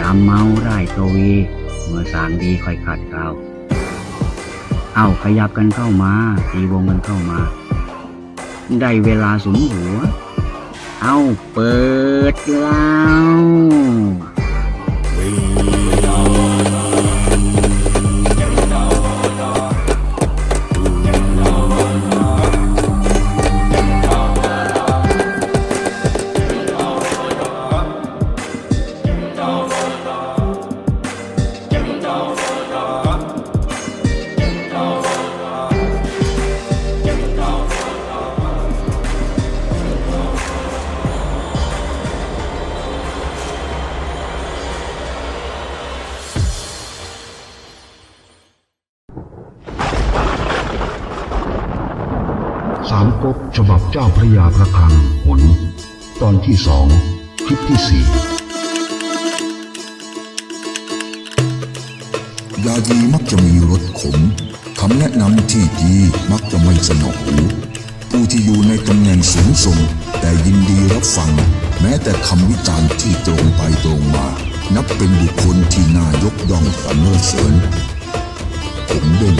ยามเมาได้ตัวี เมื่อสางดีค่อยขัดเกลาเอาขยับกันเข้ามาตีวงกันเข้ามา ได้เวลาสมหัว เอาเปิดแล้ว สามก๊กฉบับเจ้าพระยาพระคลังหนตอนที่สองคลิปที่สี่ยาดีมักจะมีรสขมคำแนะนำที่ดีมักจะไม่สนอหูผู้ที่อยู่ในตำแหน่งสูงส่ง แต่ยินดีรับฟัง แม้แต่คำวิจารณ์ที่ตรงไปตรงมา นับเป็นบุคคลที่น่ายกย่องสรรเสริญผมเด้ง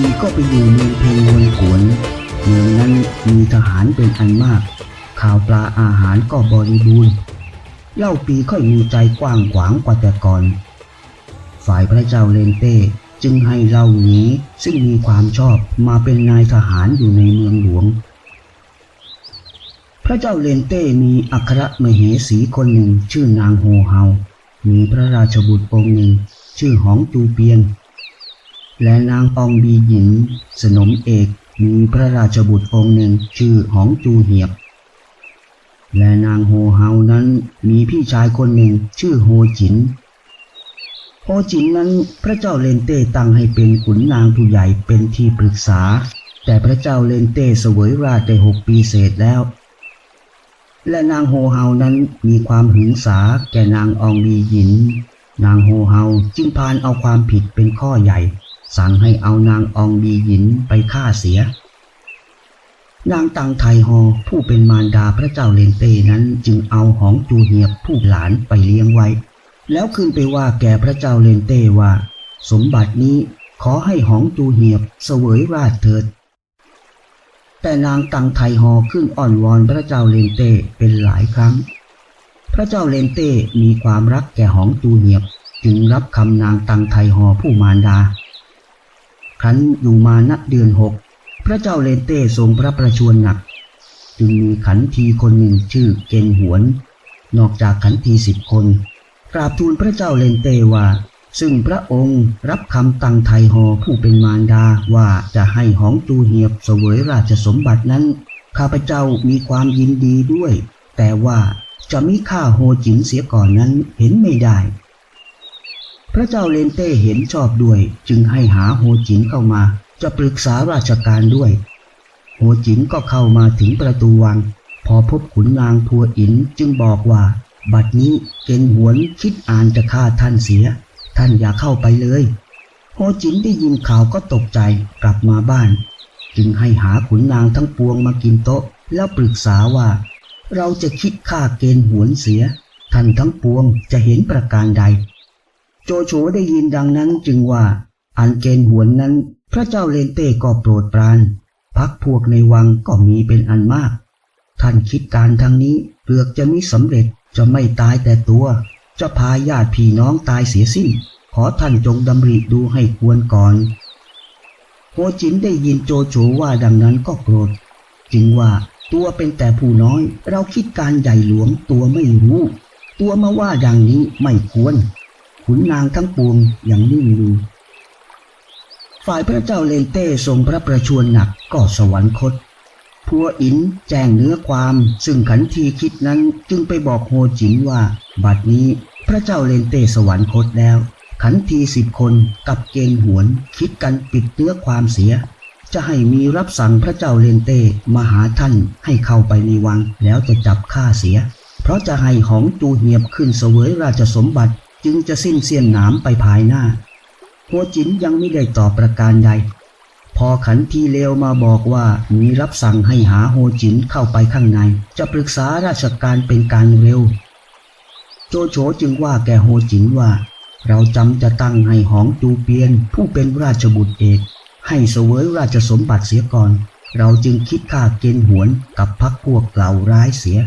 เจ้าปีก็ไปอยู่เมืองเพลงวนกวน เมืองนั้นมีทหารเป็นอันมาก ข่าวปลาอาหารก็บริบูรณ์ เล่าปีค่อยมีใจกว้างขวางกว่าแต่ก่อน ฝ่ายพระเจ้าเลนเต้จึงให้เล่าหนีซึ่งมีความชอบมาเป็นนายทหารอยู่ในเมืองหลวง พระเจ้าเลนเต้มีอัครมเหสีคนหนึ่งชื่อนางโฮเฮา มีพระราชบุตรองค์หนึ่ง ชื่อหองจูเปียน และนางอองบีหยินสนมเอกมีพระราชบุตรองค์หนึ่งชื่อหองจูเหียบ และนางโฮเฮานั้นมีพี่ชายคนหนึ่งชื่อโฮจิน โฮจินนั้นพระเจ้าเลนเต้ตั้งให้เป็นขุนนางผู้ใหญ่เป็นที่ปรึกษา แต่พระเจ้าเลนเต้เสวยราชได้หกปีเศษแล้ว และนางโฮเฮานั้นมีความหึงสาแก่นางอองบีหยิน นางโฮเฮาจึงพานเอาความผิดเป็นข้อใหญ่ สั่งให้เอานางอองบีหยินไปฆ่าเสีย นางตังไทฮอผู้เป็นมารดาพระเจ้าเลนเต้นั้นจึงเอาหองจูเหียบผู้หลานไปเลี้ยงไว้ แล้วขึ้นไปว่าแก่พระเจ้าเลนเต้ว่า สมบัตินี้ขอให้หองจูเหียบเสวยราชเถิด แต่นางตังไทฮอขึ้นอ่อนวอนพระเจ้าเลนเต้เป็นหลายครั้ง พระเจ้าเลนเต้มีความรักแก่หองจูเหียบ จึงรับคำนางตังไทฮอผู้มารดา ครั้นอยู่มาณเดือนหกพระเจ้าเลนเต้ทรงพระประชวรหนัก จึงมีขันทีคนหนึ่งชื่อเกณหวน นอกจากขันทีสิบคน กราบทูลพระเจ้าเลนเต้ว่า ซึ่งพระองค์รับคำตังไทฮอผู้เป็นมารดาว่าจะให้หองจูเหียบเสวยราชสมบัตินั้น ข้าพเจ้ามีความยินดีด้วย แต่ว่าจะมิฆ่าโฮจินเสียก่อนนั้นเห็นไม่ได้ พระเจ้าเลนเต้เห็นชอบด้วย จึงให้หาโฮจินเข้ามา จะปรึกษาราชการด้วย โฮจินก็เข้ามาถึงประตูวัง พอพบขุนนางพัวอินจึงบอกว่า บัดนี้เกณฑ์หวนคิดอ่านจะฆ่าท่านเสีย ท่านอย่าเข้าไปเลย โฮจินได้ยินข่าวก็ตกใจกลับมาบ้าน จึงให้หาขุนนางทั้งปวงมากินโต๊ะ แล้วปรึกษาว่า เราจะคิดฆ่าเกณฑ์หวนเสีย ท่านทั้งปวงจะเห็นประการใด โจโฉได้ยินดังนั้นจึงว่า อันเกณฑ์หวนนั้น พระเจ้าเลนเต้ก็โปรดปราน พักพวกในวังก็มีเป็นอันมาก ท่านคิดการทางนี้เปลือกจะมิสำเร็จจะไม่ตายแต่ตัว จะพาญาติพี่น้องตายเสียสิ้น ขอท่านจงดำริดูให้ควรก่อนโฮจินได้ยินโจโฉว่าดังนั้นก็โกรธจึงว่าตัวเป็นแต่ผู้น้อย เราคิดการใหญ่หลวงตัวไม่รู้ ตัวมาว่าอย่างนี้ไม่ควร ขุนนางทั้งปวงยังนิ่งอยู่ฝ่ายพระเจ้าเลนเต้ทรงพระประชวรหนักก็สวรรคต พัวอินแจ้งเนื้อความซึ่งขันทีคิดนั้นจึงไปบอกโฮจินว่า บัดนี้พระเจ้าเลนเต้สวรรคตแล้ว ขันทีสิบคนกับเกณฑ์หวน คิดกันปิดเนื้อความเสีย จะให้มีรับสั่งพระเจ้าเลนเต้มาหาท่านให้เข้าไปในวังแล้วจะจับฆ่าเสีย เพราะราะจะให้หองจูเหียบขึ้นเสวยราชสมบัติ จึงจะสิ้นเสียนหนามไปภายหน้า หัวจินยังไม่ได้ตอบประการใด พอขันทีเลวมาบอกว่ามีรับสั่งให้หาโฮจินเข้าไปข้างใน จะปรึกษาราชการเป็นการเร็ว โจโฉจึงว่าแก่โฮจินว่า เราจำจะตั้งให้หองจูเปียน ผู้เป็นราชบุตรเอก ให้เสวยราชสมบัติเสียก่อน เราจึงคิดฆ่าเกณฑ์หวนกับพักพวกเหล่าร้ายเสีย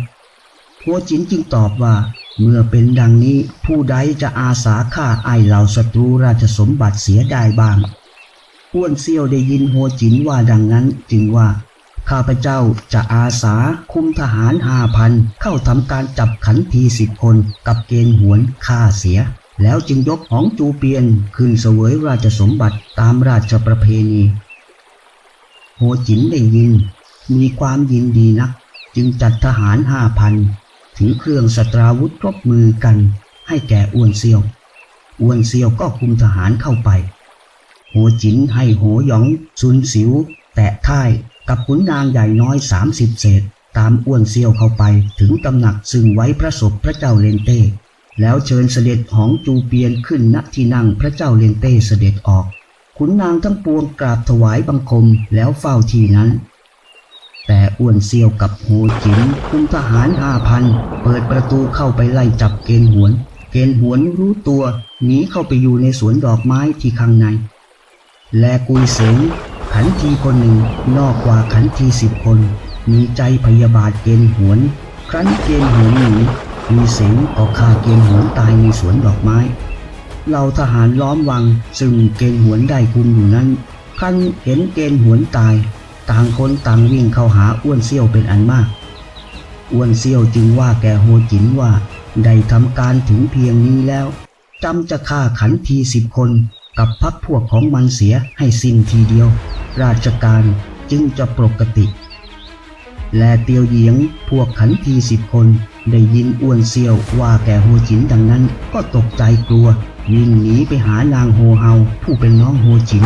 หัวจินจึงตอบว่า เมื่อเป็นดังนี้ผู้ใดจะอาสาฆ่าไอเหล่าศัตรูราชสมบัติเสียได้บ้างอ้วนเซี่ยวได้ยินหัวจินว่าดังนั้นจึงว่า ข้าพเจ้าจะอาสาคุมทหารห้าพันเข้าทำการจับขันทีสิบคนกับเกณฑ์หวนฆ่าเสีย แล้วจึงยกหองจูเปียนขึ้นเสวยราชสมบัติตามราชประเพณี โฮจินได้ยิน มีความยินดีนัก จึงจัดทหารห้าพัน ถือเครื่องสตราวุธครบมือกันให้แก่อ้วนเซียว อ้วนเซียวก็คุมทหารเข้าไปโฮจินให้โหหยองซุนสิว แตะท่ายกับขุนนางใหญ่น้อยสามสิบเศษ ตามอ้วนเซียวเข้าไปถึงตำหนักซึ่งไว้พระศพพระเจ้าเลนเต้แล้วเชิญเสด็จหองจูเปียนขึ้นณที่นั่งพระเจ้าเลนเต้เสด็จออกขุนนางทั้งปวงกราบถวายบังคมแล้วเฝ้าที่นั้น แต่อ้วนเซียวกับโฮจินคุมทหารห้าพันเปิดประตูเข้าไปไล่จับเกณฑ์หวน เกณฑ์หวนรู้ตัวหนีเข้าไปอยู่ในสวนดอกไม้ที่ข้างใน และกุยเสงขันทีคนหนึ่งนอกกว่าขันทีสิบคน มีใจพยาบาทเกณฑ์หวน ครั้นเกณฑ์หวนหนีกุยเสงก็ฆ่าเกณฑ์หวนตายในสวนดอกไม้เหล่าทหารล้อมวังซึ่งเกณฑ์หวนได้คุมอยู่นั้นครั้นเห็นเกณฑ์หวนตาย ต่างคนต่างวิ่งเข้าหาอ้วนเซี่ยวเป็นอันมาก อ้วนเซี่ยวจึงว่าแกโฮจินว่า ได้ทำการถึงเพียงนี้แล้วจำจะฆ่าขันทีสิบคนกับพักพวกของมันเสียให้สิ้นทีเดียว ราชการจึงจะปกติ และเตียวเหยียงพวกขันทีสิบคนได้ยินอ้วนเซียวว่าแกโฮจินดังนั้นก็ตกใจกลัววิ่งหนีไปหานางโฮเฮาผู้เป็นน้องโฮจิน